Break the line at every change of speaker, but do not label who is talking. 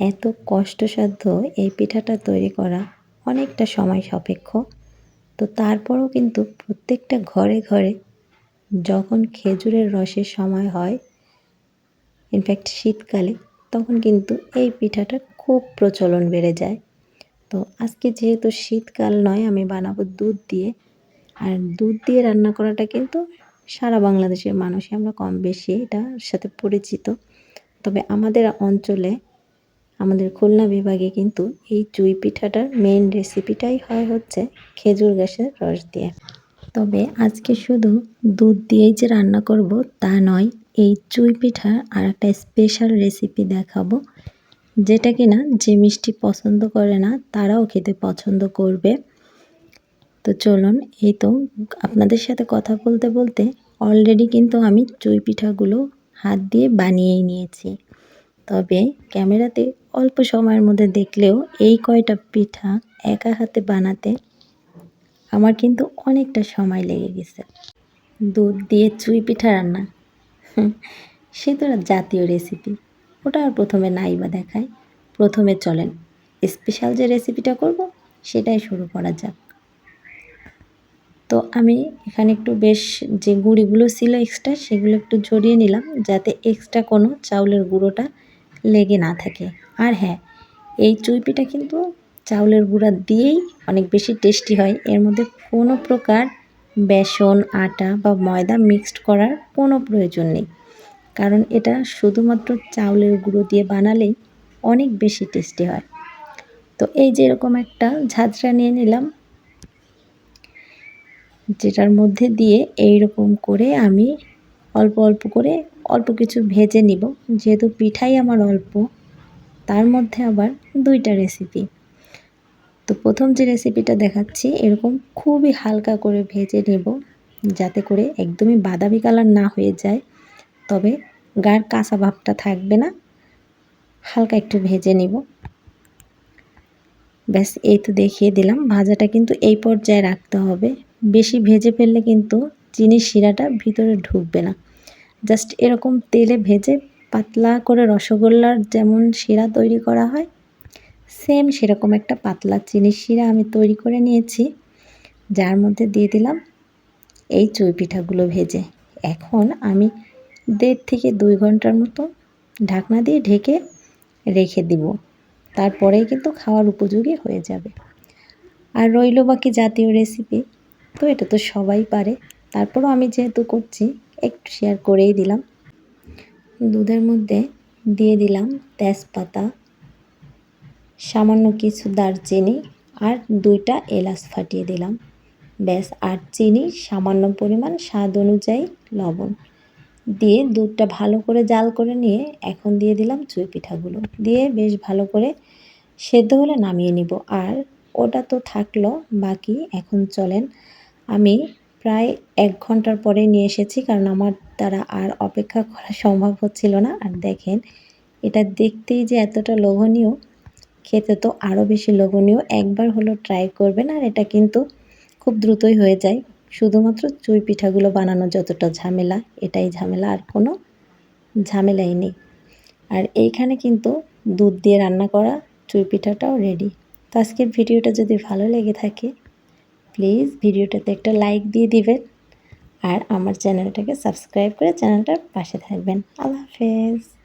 এত কষ্টসাধ্য এই পিঠাটা তৈরি করা অনেকটা সময় সাপেক্ষ। তো তারপরও কিন্তু প্রত্যেকটা ঘরে ঘরে যখন খেজুরের রসের সময় হয় ইনফ্যাক্ট শীতকালে, তখন কিন্তু এই পিঠাটা খুব প্রচলন বেড়ে যায়। তো আজকে যেহেতু শীতকাল নয়, আমি বানাবো দুধ দিয়ে। আর দুধ দিয়ে রান্না করাটা কিন্তু সারা বাংলাদেশের মানুষই আমরা কম বেশি এটার সাথে পরিচিত। তবে আমাদের অঞ্চলে আমাদের খুলনা বিভাগে কিন্তু এই চুই পিঠাটার মেন রেসিপিটাই হয় হচ্ছে খেজুর গাছের রস দিয়ে। তবে আজকে শুধু দুধ দিয়েই যে রান্না করব তা নয়, এই চুই পিঠার আর একটা স্পেশাল রেসিপি দেখাবো, যেটা কিনা যে মিষ্টি পছন্দ করে না, তারাও খেতে পছন্দ করবে। তো চলুন, এই তো আপনাদের সাথে কথা বলতে বলতে অলরেডি কিন্তু আমি চুই পিঠাগুলো হাত দিয়ে বানিয়েই নিয়েছি। তবে ক্যামেরাতে অল্প সময়ের মধ্যে দেখলেও এই কয়টা পিঠা একা হাতে বানাতে আমার কিন্তু অনেকটা সময় লেগে গেছে। দুধ দিয়ে চুই পিঠা রান্না। সে তো জাতীয় রেসিপি ওটা আর প্রথমে নাই বা দেখায়। প্রথমে চলেন স্পেশাল যে রেসিপিটা করব, সেটাই শুরু করা যাক। তো আমি এখানে একটু বেশ যে গুঁড়িগুলো ছিল এক্সট্রা সেগুলো একটু ঝরিয়ে নিলাম, যাতে এক্সট্রা কোনো চাউলের গুঁড়োটা লেগে না থাকে। আর হ্যাঁ এই চুইপিটা কিন্তু চাউলের গুঁড়া দিয়েই অনেক বেশি টেস্টি হয়। এর মধ্যে কোনো প্রকার বেসন, আটা বা ময়দা মিক্সড করার কোনো প্রয়োজন নেই। কারণ এটা শুধুমাত্র চাউলের গুঁড়ো দিয়ে বানালেই অনেক বেশি টেস্টি হয়। তো এই যে এরকম একটা ঝাঁঝরা নিয়ে নিলাম, যেটার মধ্যে দিয়ে এই রকম করে আমি অল্প অল্প করে অল্প কিছু ভেজে নিব। যেহেতু পিঠাই আমার অল্প, তার মধ্যে আবার দুইটা রেসিপি তো প্রথম যে রেসিপিটা দেখাচ্ছি, এরকম খুবই হালকা করে ভেজে নেব, যাতে করে একদমই বাদামি কালার না হয়ে যায়। তবে গার কাঁচা ভাবটা থাকবে না, হালকা একটু ভেজে নিব। ব্যাস, এই তো দেখিয়ে দিলাম। ভাজাটা কিন্তু এই পর্যায়ে রাখতে হবে। বেশি ভেজে ফেললে কিন্তু চিনির শিরাটা ভিতরে ঢুকবে না। জাস্ট এরকম তেলে ভেজে পাতলা করে রসগোল্লার যেমন শিরা তৈরি করা হয় সেম সেরকম একটা পাতলা চিনির শিরা আমি তৈরি করে নিয়েছি, যার মধ্যে দিয়ে দিলাম এই চুই পিঠাগুলো ভেজে। এখন আমি দেড় থেকে দুই ঘণ্টার মতো ঢাকনা দিয়ে ঢেকে রেখে দিব, তারপরেই কিন্তু খাওয়ার উপযোগী হয়ে যাবে। আর রইল বাকি জাতীয় রেসিপি তো এটা তো সবাই পারে, তারপরও আমি যেহেতু করছি একটু শেয়ার করেই দিলাম। দুধের মধ্যে দিয়ে দিলাম তেজপাতা, সামান্য কিছু দারচিনি আর দুইটা এলাচ ফাটিয়ে দিলাম। ব্যাস, আর চিনি সামান্য পরিমাণ, স্বাদ অনুযায়ী লবণ। দিয়ে দুধটা ভালো করে জাল করে নিয়ে এখন দিয়ে দিলাম চুই পিঠাগুলো। দিয়ে বেশ ভালো করে সেদ্ধ হলে নামিয়ে নিব। আর ওটা তো থাকল, বাকি এখন চলেন আমি প্রায় এক ঘণ্টার পরে নিয়ে এসেছি, কারণ আমার দ্বারা আর অপেক্ষা করা সম্ভব হচ্ছিল না। আর দেখেন, এটা দেখতেই যে এতটা লোভনীয়, খেতে তো আরও বেশি লোভনীয়। একবার হলো ট্রাই করবেন, আর এটা কিন্তু খুব দ্রুতই হয়ে যায়। শুধুমাত্র চুই পিঠাগুলো বানানো যতটা ঝামেলা, এটাই ঝামেলা, আর কোনো ঝামেলাই নেই। আর এইখানে কিন্তু দুধ দিয়ে রান্না করা চুই পিঠাটাও রেডি তো আজকের ভিডিওটা যদি ভালো লেগে থাকে প্লিজ ভিডিওটাতে একটা লাইক দিয়ে দিবেন আর আমার চ্যানেলটাকে সাবস্ক্রাইব করে চ্যানেলটার পাশে থাকবেন। আল্লাহ হাফেজ।